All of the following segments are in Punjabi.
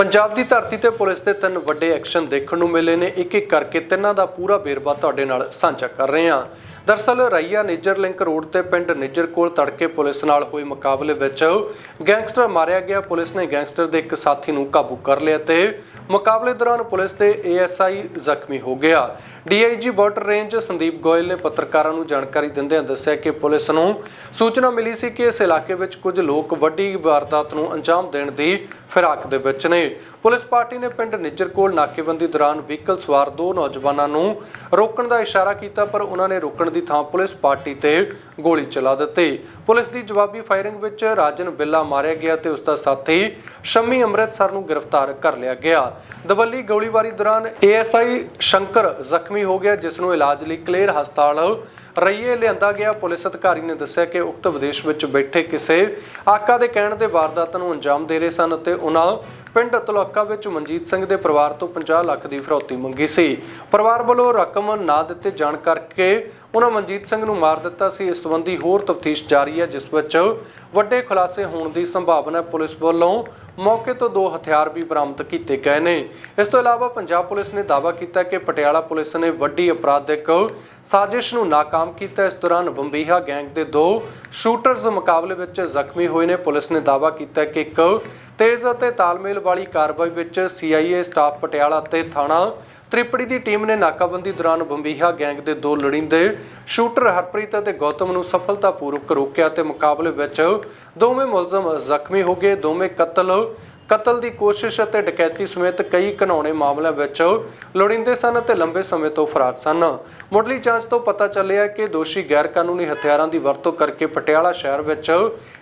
ਪੰਜਾਬ ਦੀ ਧਰਤੀ ਤੇ ਪੁਲਿਸ ਦੇ ਤਿੰਨ ਵੱਡੇ ਐਕਸ਼ਨ ਦੇਖਣ ਨੂੰ ਮਿਲੇ ਨੇ। ਇੱਕ ਇੱਕ ਕਰਕੇ ਤਿੰਨਾਂ ਦਾ ਪੂਰਾ ਵੇਰਵਾ ਤੁਹਾਡੇ ਨਾਲ ਸਾਂਝਾ ਕਰ ਰਹੇ ਹਾਂ। ਦਰਸਲ ਰਈਆ ਨਿੱਜਰ ਲਿੰਕ ਰੋਡ ਤੇ ਪਿੰਡ ਨਿੱਜਰ ਕੋਲ ਤੜਕੇ ਪੁਲਿਸ ਨਾਲ ਹੋਏ ਮੁਕਾਬਲੇ ਵਿੱਚ ਗੈਂਗਸਟਰ ਮਾਰਿਆ ਗਿਆ। ਪੁਲਿਸ ਨੇ ਗੈਂਗਸਟਰ ਦੇ ਇੱਕ ਸਾਥੀ ਨੂੰ ਕਾਬੂ ਕਰ ਲਿਆ ਤੇ ਮੁਕਾਬਲੇ ਦੌਰਾਨ ਪੁਲਿਸ ਦੇ ਏਐਸਆਈ ਜ਼ਖਮੀ ਹੋ ਗਿਆ। DIG border range Sandeep Goyal ਨੇ ਪੱਤਰਕਾਰਾਂ ਨੂੰ ਜਾਣਕਾਰੀ ਦਿੰਦਿਆਂ ਦੱਸਿਆ ਕਿ ਪੁਲਿਸ ਨੂੰ ਸੂਚਨਾ ਮਿਲੀ ਸੀ ਕਿ ਇਸ ਇਲਾਕੇ ਵਿੱਚ ਕੁਝ ਲੋਕ ਵੱਡੀ ਵਾਰਦਾਤ ਨੂੰ ਅੰਜਾਮ ਦੇਣ ਦੀ ਫਿਰਾਕ ਦੇ ਵਿੱਚ ਨੇ। ਪੁਲਿਸ ਪਾਰਟੀ ਨੇ ਪਿੰਡ ਨਿੱਜਰ ਕੋਲ ਨਾਕੇਬੰਦੀ ਦੌਰਾਨ ਵਹੀਕਲ ਸਵਾਰ ਦੋ ਨੌਜਵਾਨਾਂ ਨੂੰ ਰੋਕਣ ਦਾ ਇਸ਼ਾਰਾ ਕੀਤਾ, ਪਰ ਉਹਨਾਂ ਨੇ ਰੋਕਣ ਦੀ ਥਾਂ ਪੁਲਿਸ ਪਾਰਟੀ ਤੇ ਗੋਲੀ ਚਲਾ ਦਿੱਤੀ। ਪੁਲਿਸ ਦੀ ਜਵਾਬੀ ਫਾਇਰਿੰਗ ਵਿੱਚ ਰਾਜਨ ਬਿੱਲਾ ਮਾਰਿਆ ਗਿਆ ਤੇ ਉਸ ਦਾ ਸਾਥੀ ਸ਼ੰਮੀ ਅੰਮ੍ਰਿਤਸਰ ਨੂੰ ਗ੍ਰਿਫਤਾਰ ਕਰ ਲਿਆ ਗਿਆ। ਦਵੱਲੀ ਗੋਲੀਬਾਰੀ ਦੌਰਾਨ ਏਐਸਆਈ ਸ਼ੰਕਰ ਜ਼ਖਮੀ ਹੋ ਗਿਆ, ਜਿਸ ਨੂੰ ਇਲਾਜ ਲਈ ਕਲੇਰ ਹਸਪਤਾਲ ਰਈਏ ਲਿਆਂਦਾ ਗਿਆ। ਪੁਲਿਸ ਅਧਿਕਾਰੀ ਨੇ ਦੱਸਿਆ ਕਿ ਉਕਤ ਵਿਦੇਸ਼ ਵਿੱਚ ਬੈਠੇ ਕਿਸੇ ਆਕਾ ਦੇ ਕਹਿਣ ਦੇ ਵਾਰਦਾਤ ਨੂੰ ਅੰਜਾਮ ਦੇ ਰਹੇ ਸਨ ਅਤੇ ਉਹਨਾਂ ਪਿੰਡ ਤਲੋਕਾ ਵਿੱਚ ਮਨਜੀਤ ਸਿੰਘ ਦੇ ਪਰਿਵਾਰ ਤੋਂ 50 ਲੱਖ ਦੀ ਫਿਰੌਤੀ ਮੰਗੀ ਸੀ। ਪਰਿਵਾਰ ਵੱਲੋਂ ਰਕਮ ਨਾ ਦਿੱਤੇ ਜਾਣ ਕਰਕੇ ਉਹਨਾਂ ਮਨਜੀਤ ਸਿੰਘ ਨੂੰ ਮਾਰ ਦਿੱਤਾ ਸੀ। ਇਸ ਸੰਬੰਧੀ ਹੋਰ ਤਫਤੀਸ਼ ਜਾਰੀ ਹੈ, ਜਿਸ ਵਿੱਚ ਵੱਡੇ ਖੁਲਾਸੇ ਹੋਣ ਦੀ ਸੰਭਾਵਨਾ ਹੈ। ਪੁਲਿਸ ਵੱਲੋਂ ਮੌਕੇ ਤੋਂ ਦੋ ਹਥਿਆਰ ਵੀ ਬਰਾਮਦ ਕੀਤੇ ਗਏ ਨੇ। ਇਸ ਤੋਂ ਇਲਾਵਾ ਪੰਜਾਬ ਪੁਲਿਸ ਨੇ ਦਾਅਵਾ ਕੀਤਾ ਕਿ ਪਟਿਆਲਾ ਪੁਲਿਸ ਨੇ ਵੱਡੀ ਅਪਰਾਧਿਕ ਸਾਜ਼ਿਸ਼ ਨੂੰ ਨਾਕਾਮ ਕੀਤਾ। ਇਸ ਦੌਰਾਨ ਬੰਬੀਹਾ ਗੈਂਗ ਦੇ ਦੋ ਸ਼ੂਟਰਜ਼ ਮੁਕਾਬਲੇ ਵਿੱਚ ਜ਼ਖਮੀ ਹੋਏ ਨੇ। ਪੁਲਿਸ ਨੇ ਦਾਅਵਾ ਕੀਤਾ ਕਿ ਇੱਕ ਤੇਜ਼ ਅਤੇ ਤਾਲਮੇਲ ਵਾਲੀ ਕਾਰਵਾਈ ਵਿੱਚ ਸੀਆਈਏ ਸਟਾਫ ਪਟਿਆਲਾ ਅਤੇ ਥਾਣਾ ਤ੍ਰਿਪੜੀ ਦੀ ਟੀਮ ਨੇ ਨਾਕਾਬੰਦੀ ਦੌਰਾਨ ਬੰਬੀਹਾ ਗੈਂਗ ਦੇ ਦੋ ਲੜਿੰਦੇ ਸ਼ੂਟਰ ਹਰਪ੍ਰੀਤ ਅਤੇ ਗੌਤਮ ਨੂੰ ਸਫਲਤਾਪੂਰਵਕ ਰੋਕਿਆ ਤੇ ਮੁਕਾਬਲੇ ਵਿੱਚ ਦੋਵੇਂ ਮੁਲਜ਼ਮ ਜ਼ਖਮੀ ਹੋ ਗਏ। ਦੋਵੇਂ ਕਤਲ ਕਤਲ ਦੀ ਕੋਸ਼ਿਸ਼ ਅਤੇ ਡਕੈਤੀ ਸਮੇਤ ਕਈ ਘਿਨਾਉਣੇ ਮਾਮਲਿਆਂ ਵਿੱਚ ਲੋੜੀਂਦੇ ਸਨ ਅਤੇ ਲੰਬੇ ਸਮੇਂ ਤੋਂ ਫਰਾਰ ਸਨ। ਮੁੱਢਲੀ ਜਾਂਚ ਤੋਂ ਪਤਾ ਚੱਲਿਆ ਕਿ ਦੋਸ਼ੀ ਗੈਰ ਕਾਨੂੰਨੀ ਹਥਿਆਰਾਂ ਦੀ ਵਰਤੋਂ ਕਰਕੇ ਪਟਿਆਲਾ ਸ਼ਹਿਰ ਵਿੱਚ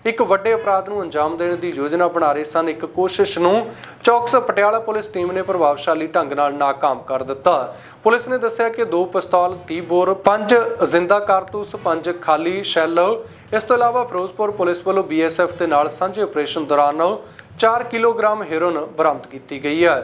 ਇੱਕ ਵੱਡੇ ਅਪਰਾਧ ਨੂੰ ਅੰਜਾਮ ਦੇਣ ਦੀ ਯੋਜਨਾ ਬਣਾ ਰਹੇ ਸਨ। ਇੱਕ ਕੋਸ਼ਿਸ਼ ਨੂੰ ਚੌਕਸ ਪਟਿਆਲਾ ਪੁਲਿਸ ਟੀਮ ਨੇ ਪ੍ਰਭਾਵਸ਼ਾਲੀ ਢੰਗ ਨਾਲ ਨਾਕਾਮ ਕਰ ਦਿੱਤਾ। ਪੁਲਿਸ ਨੇ ਦੱਸਿਆ ਕਿ ਦੋ ਪਿਸਤੌਲ 30 ਬੋਰ 5 ਜ਼ਿੰਦਾ ਕਾਰਤੂਸ 5 ਖਾਲੀ ਸ਼ੈਲ। ਇਸ ਤੋਂ ਇਲਾਵਾ ਫਿਰੋਜ਼ਪੁਰ ਪੁਲਿਸ ਵੱਲੋਂ ਬੀਐਸਐਫ ਦੇ ਨਾਲ ਸਾਂਝੇ ਆਪਰੇਸ਼ਨ ਦੌਰਾਨ 4 ਕਿਲੋਗ੍ਰਾਮ ਹੈਰੋਨ ਬਰਾਮਦ ਕੀਤੀ ਗਈ ਹੈ।